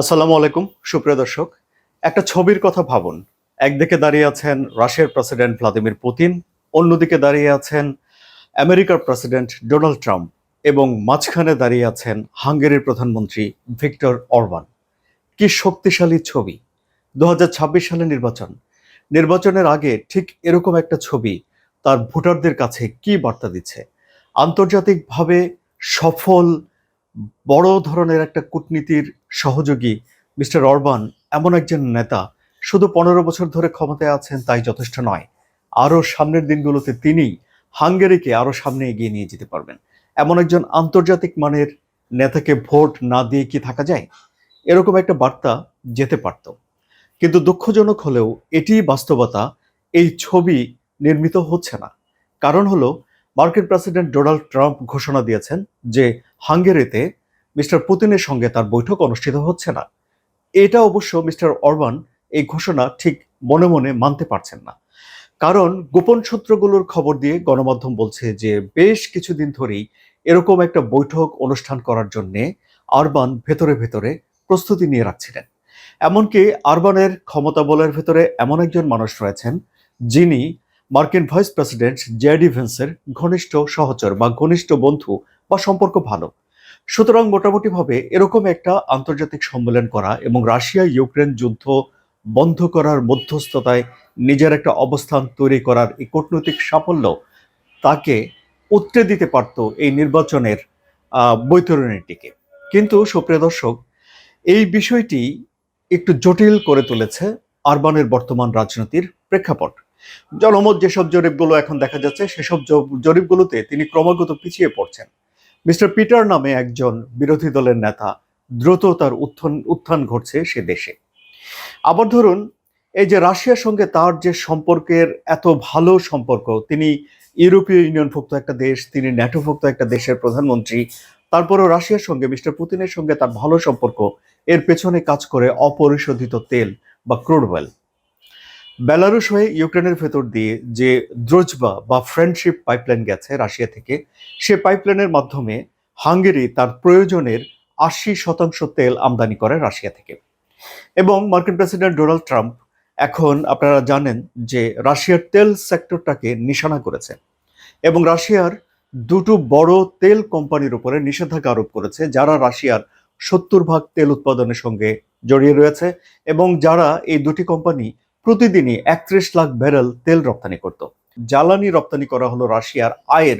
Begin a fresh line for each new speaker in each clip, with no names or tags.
আসসালামু আলাইকুম, সুপ্রিয় দর্শক। একটা ছবির কথা ভাবুন। একদিকে দাঁড়িয়ে আছেন রাশিয়ার প্রেসিডেন্ট ভ্লাদিমির পুতিন, অন্যদিকে দাঁড়িয়ে আছেন আমেরিকার প্রেসিডেন্ট ডোনাল্ড ট্রাম্প এবং মাঝখানে দাঁড়িয়ে আছেন হাঙ্গেরির প্রধানমন্ত্রী ভিক্টর অরবান। কি শক্তিশালী ছবি। দু হাজার ছাব্বিশ সালে নির্বাচন। নির্বাচনের আগে ঠিক এরকম একটা ছবি তার ভোটারদের কাছে কি বার্তা দিচ্ছে? আন্তর্জাতিকভাবে সফল বড় ধরনের একটা কূটনীতির সহযোগী মিস্টার অরবান এমন একজন নেতা শুধু পনেরো বছর ধরে ক্ষমতায় আছেন, তাই যথেষ্ট নয়। আরও সামনের দিনগুলোতে তিনি হাঙ্গেরিকে আরও সামনে এগিয়ে নিয়ে যেতে পারবেন। এমন একজন আন্তর্জাতিক মানের নেতাকে ভোট না দিয়ে কি থাকা যায়? এরকম একটা বার্তা যেতে পারত। কিন্তু দুঃখজনক হলেও এটি বাস্তবতা, এই ছবি নির্মিত হচ্ছে না। কারণ হলো মার্কিন প্রেসিডেন্ট ডোনাল্ড ট্রাম্প ঘোষণা দিয়েছেন যে হাঙ্গেরিতে মিস্টার পুতিনের সঙ্গে তার বৈঠক অনুষ্ঠিত হচ্ছে না। এটা অবশ্য মিস্টার অরবান এই ঘোষণা ঠিক মনে মনে মানতে পারছেন না। কারণ গোপন সূত্রগুলোর খবর দিয়ে গণমাধ্যম বলছে যে বেশ কিছুদিন ধরেই এরকম একটা বৈঠক অনুষ্ঠান করার জন্যে আরবান ভেতরে ভেতরে প্রস্তুতি নিয়ে রাখছিলেন। এমনকি আরবানের ক্ষমতা বলের ভেতরে এমন একজন মানুষ রয়েছেন যিনি মার্কিন ভাইস প্রেসিডেন্ট জেডি ভেন্সের ঘনিষ্ঠ সহচর বা ঘনিষ্ঠ বন্ধু বা সম্পর্ক ভালো। সুতরাং মোটামুটিভাবে এরকম একটা আন্তর্জাতিক সম্মেলন করা এবং রাশিয়া ইউক্রেন যুদ্ধ বন্ধ করার মধ্যস্থতায় নিজের একটা অবস্থান তৈরি করার এই কূটনৈতিক সাফল্য তাকে উত্তরে দিতে পারত এই নির্বাচনের বৈতরণীটিকে কিন্তু সুপ্রিয় দর্শক, এই বিষয়টি একটু জটিল করে তুলেছে আরবানের বর্তমান রাজনীতির প্রেক্ষাপট। জনমত যেসব জরিপগুলো এখন দেখা যাচ্ছে, সেসব জরিপগুলোতে তিনি ক্রমাগত পিছিয়ে পড়ছেন। মিস্টার পিটার নামে একজন বিরোধী দলের নেতা দ্রুত তার উত্থান উত্থান ঘটছে সে দেশে। আবার ধরুন, এই যে রাশিয়ার সঙ্গে তার যে সম্পর্কের এত ভালো সম্পর্ক, তিনি ইউরোপীয় ইউনিয়নভুক্ত একটা দেশ, তিনি ন্যাটোভুক্ত একটা দেশের প্রধানমন্ত্রী, তারপরও রাশিয়ার সঙ্গে, মিস্টার পুতিনের সঙ্গে তার ভালো সম্পর্ক, এর পেছনে কাজ করে অপরিশোধিত তেল বা ক্রুড অয়েল। বেলারুশ হয়ে ইউক্রেনের ভেতর দিয়ে যে দ্রোজবা বা ফ্রেন্ডশিপ পাইপলাইন গেছে রাশিয়া থেকে, সে পাইপলাইনের মাধ্যমে হাঙ্গেরি তার প্রয়োজনের আশি শতাংশ তেল আমদানি করে রাশিয়া থেকে। এবং মার্কিন প্রেসিডেন্ট ডোনাল্ড ট্রাম্প এখন আপনারা জানেন যে রাশিয়ার তেল সেক্টরটাকে নিশানা করেছে এবং রাশিয়ার দুটো বড় তেল কোম্পানির উপরে নিষেধাজ্ঞা আরোপ করেছে, যারা রাশিয়ার সত্তর ভাগ তেল উৎপাদনের সঙ্গে জড়িয়ে রয়েছে এবং যারা এই দুটি কোম্পানি প্রতিদিনই একত্রিশ লাখ ব্যারেল তেল রপ্তানি করত। জ্বালানি রপ্তানি করা হলো রাশিয়ার আয়ের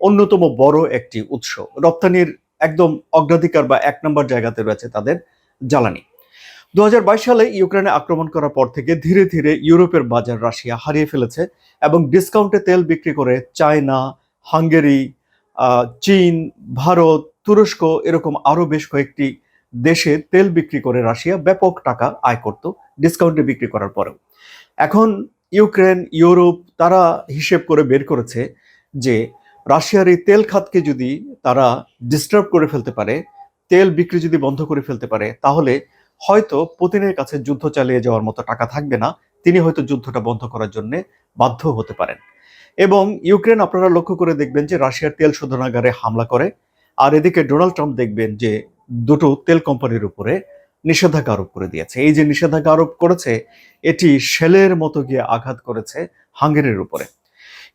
অন্যতম বড় একটি উৎস। রপ্তানির একদম অগ্রাধিকার বা এক নম্বর জায়গাতে রয়েছে তাদের জ্বালানি। দু হাজার বাইশ সালে ইউক্রেনে আক্রমণ করার পর থেকে ধীরে ধীরে ইউরোপের বাজার রাশিয়া হারিয়ে ফেলেছে এবং ডিসকাউন্টে তেল বিক্রি করে চায়না, হাঙ্গেরি চীন, ভারত, তুরস্ক এরকম আরও বেশ কয়েকটি দেশে তেল বিক্রি করে রাশিয়া ব্যাপক টাকা আয় করত ডিসকাউন্টে বিক্রি করার পরেও। এখন ইউক্রেন, ইউরোপ তারা হিসেব করে বের করেছে যে রাশিয়ার এই তেল খাতকে যদি তারা ডিস্টার্ব করে ফেলতে পারে, তেল বিক্রি যদি বন্ধ করে ফেলতে পারে, তাহলে হয়তো পুতিনের কাছে যুদ্ধ চালিয়ে যাওয়ার মতো টাকা থাকবে না। তিনি হয়তো যুদ্ধটা বন্ধ করার জন্য বাধ্য হতে পারেন। এবং ইউক্রেন আপনারা লক্ষ্য করে দেখবেন যে রাশিয়ার তেল শোধনাগারে হামলা করে। আর এদিকে ডোনাল্ড ট্রাম্প দেখবেন যে দুটো তেল কোম্পানির উপরে নিষেধাজ্ঞা আরোপ করে দিয়েছে। এই যে নিষেধাজ্ঞা আরোপ করেছে, এটি শেলের মতো গিয়ে আঘাত করেছে হাঙ্গেরির উপরে।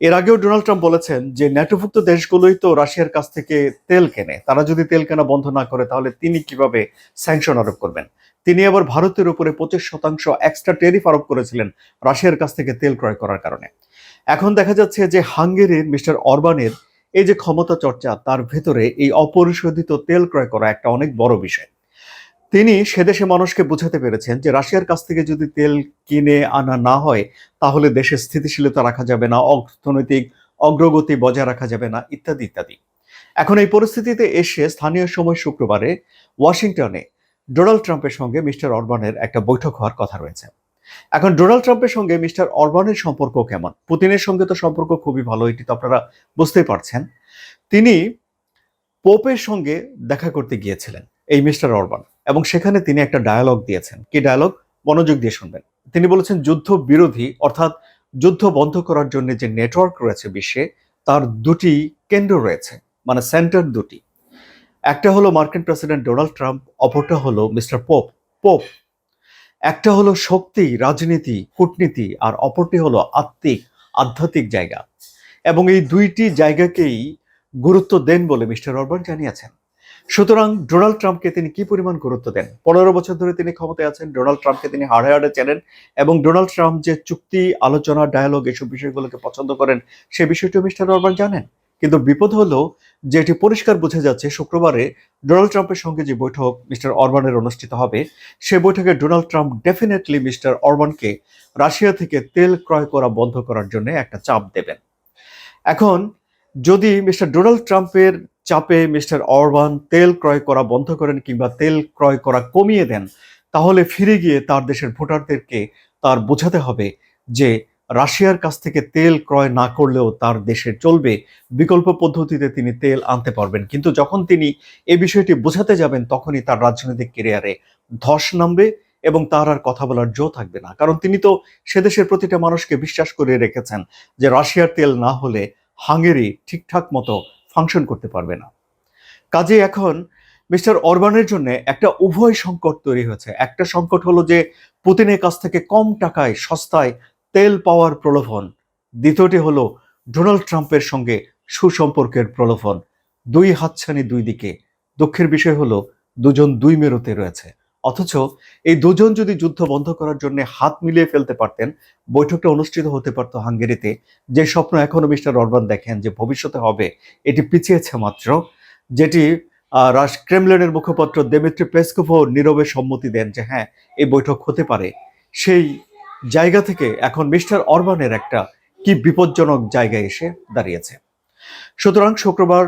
এর আগেও ডোনাল্ড ট্রাম্প বলেছেন যে ন্যাটোভুক্ত দেশগুলোই তো রাশিয়ার কাছ থেকে তেল কেনে। তারা যদি তেল কেনা বন্ধ না করে, তাহলে তিনি কীভাবে স্যাংশন আরোপ করবেন? তিনি আবার ভারতের উপরে পঁচিশ শতাংশ এক্সট্রা টেরিফ আরোপ করেছিলেন রাশিয়ার কাছ থেকে তেল ক্রয় করার কারণে। এখন দেখা যাচ্ছে যে হাঙ্গেরির মিস্টার অরবানের এই যে ক্ষমতা চর্চা, তার ভেতরে এই অপরিশোধিত তেল ক্রয় করা একটা অনেক বড় বিষয়। তিনি সেদেশে মানুষকে বোঝাতে পেরেছেন যে রাশিয়ার কাছ থেকে যদি তেল কিনে আনা না হয়, তাহলে দেশের স্থিতিশীলতা রাখা যাবে না, অর্থনৈতিক অগ্রগতি বজায় রাখা যাবে না, ইত্যাদি ইত্যাদি। এখন এই পরিস্থিতিতে এসে স্থানীয় সময় শুক্রবারে ওয়াশিংটনে ডোনাল্ড ট্রাম্পের সঙ্গে মিস্টার অরবানের একটা বৈঠক হওয়ার কথা রয়েছে। এখন ডোনাল্ড ট্রাম্পের সঙ্গে মিস্টার অরবানের সম্পর্ক কেমন? পুতিনের সঙ্গে তো সম্পর্ক খুবই ভালো, এটি তো আপনারা বুঝতেই পারছেন। তিনি পোপের সঙ্গে দেখা করতে গিয়েছিলেন এই মিস্টার অরবান, এবং সেখানে তিনি একটা ডায়ালগ দিয়েছেন। কি ডায়ালগ মনোযোগ দিয়ে শুনবেন। তিনি বলেছেন, যুদ্ধ বিরোধী, অর্থাৎ যুদ্ধ বন্ধ করার জন্য যে নেটওয়ার্ক রয়েছে বিশ্বে, তার দুটি কেন্দ্র রয়েছে মানে সেন্টার দুটি। একটা হলো মার্কিন প্রেসিডেন্ট ডোনাল্ড ট্রাম্প, অপরটা হলো মিস্টার পোপ। পোপ একটা হলো শক্তি, রাজনীতি, কূটনীতি আর অপরটি হলো আত্মিক, আধ্যাত্মিক জায়গা। এবং এই দুইটি জায়গাকেই গুরুত্ব দেন বলে মিস্টার অরবান জানিয়েছেন। সুতরাং ডোনাল্ড ট্রাম্পকে তিনি কি পরিমাণ গুরুত্ব দেন? পনেরো বছর ধরে তিনি ক্ষমতায় আছেন, ডোনাল্ড ট্রাম্পকে তিনি হাড়ে হাড়ে চেনেন এবং ডোনাল্ড ট্রাম্প যে চুক্তি, আলোচনা ডায়ালগ এসব বিষয়গুলোকে পছন্দ করেন, সে বিষয়টিও মিস্টার অরবান জানেন। কিন্তু বিপদ হলো যে এটি পরিষ্কার বোঝা যাচ্ছে শুক্রবারে ডোনাল্ড ট্রাম্পের সঙ্গে যে বৈঠক মিস্টার অরবানের অনুষ্ঠিত হবে, সে বৈঠকে ডোনাল্ড ট্রাম্প ডেফিনেটলি মিস্টার অরবানকে রাশিয়া থেকে তেল ক্রয় করা বন্ধ করার জন্য একটা চাপ দেবেন। এখন যদি মিস্টার ডোনাল্ড ট্রাম্পের চাপে মিস্টার অরবান তেল ক্রয় করা বন্ধ করেন কিংবা তেল ক্রয় করা কমিয়ে দেন, তাহলে ফিরে গিয়ে তার দেশের ভোটারদেরকে তার বোঝাতে হবে যে রাশিয়ার কাছ থেকে তেল ক্রয় না করলেও তার দেশে চলবে বিকল্প পদ্ধতিতে তিনি তেল আনতে পারবেন। কিন্তু যখন তিনি এই বিষয়টি বোঝাতে যাবেন, তখনই তার রাজনৈতিক কেরিয়ারে ধস নামবে এবং তার আর কথা বলার জো থাকবে না। কারণ তিনি তো সে দেশের প্রতিটা মানুষকে বিশ্বাস করে রেখেছেন যে রাশিয়ার তেল না হলে হাঙ্গেরি ঠিকঠাক মতো ফাংশন করতে পারবে না। কাজে এখন মিস্টার অরবানের জন্য একটা উভয় সংকট তৈরি হয়েছে। একটা সংকট হলো যে পুতিনের কাছ থেকে কম টাকায় সস্তায় তেল পাওয়ার প্রলোভন। দ্বিতীয়টি হল, ডোনাল্ড ট্রাম্পের সঙ্গে সুসম্পর্কের প্রলোভন। দুই হাতছানি দুই দিকে। দুঃখের বিষয় হলো, দুজন দুই মেরুতে রয়েছে। অথচ এই দুজন যদি যুদ্ধ বন্ধ করার জন্য হাত মিলিয়ে ফেলতে পারতেন, বৈঠকটা অনুষ্ঠিত হতে পারতো হাঙ্গেরিতে। যে স্বপ্ন এখনও মিস্টার অরবান দেখেন যে ভবিষ্যতে হবে, এটি পিছিয়েছে মাত্র। যেটি রাশ, ক্রেমলিনের মুখপাত্র দেমিত্রি পেসকোভও নীরবে সম্মতি দেন যে হ্যাঁ এই বৈঠক হতে পারে। সেই জায়গা থেকে এখন মিস্টার অরবানের একটা কি বিপজ্জনক জায়গায় এসে দাঁড়িয়েছে। সুতরাং শুক্রবার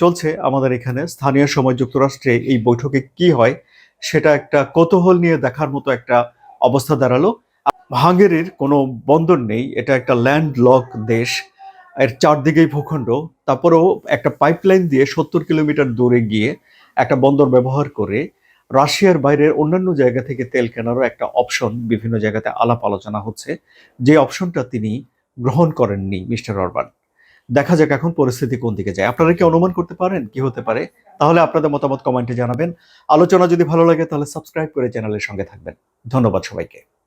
চলছে আমাদের এখানে স্থানীয় সময় যুক্তরাষ্ট্রে এই বৈঠকে কি হয় সেটা একটা কৌতূহল নিয়ে দেখার মতো একটা অবস্থা দাঁড়াল। হাঙ্গেরির কোনো বন্দর নেই, এটা একটা ল্যান্ড লক দেশ, এর চারদিকেই ভূখণ্ড, তারপরেও একটা পাইপলাইন দিয়ে সত্তর কিলোমিটার দূরে গিয়ে একটা বন্দর ব্যবহার করে রাশিয়ার বাইরের অন্যান্য জায়গা থেকে তেল কেনারও একটা অপশন বিভিন্ন জায়গাতে আলাপ আলোচনা হচ্ছে। যে অপশনটা তিনি গ্রহণ করেননি, মিস্টার অরবান। দেখা যাক এখন পরিস্থিতি কোন দিকে যায়। আপনারা কি অনুমান করতে পারেন? কি হতে পারে? তাহলে আপনাদের মতামত কমেন্টে জানাবেন। আলোচনা যদি ভালো লাগে তাহলে সাবস্ক্রাইব করে চ্যানেলের সঙ্গে থাকবেন। ধন্যবাদ সবাইকে।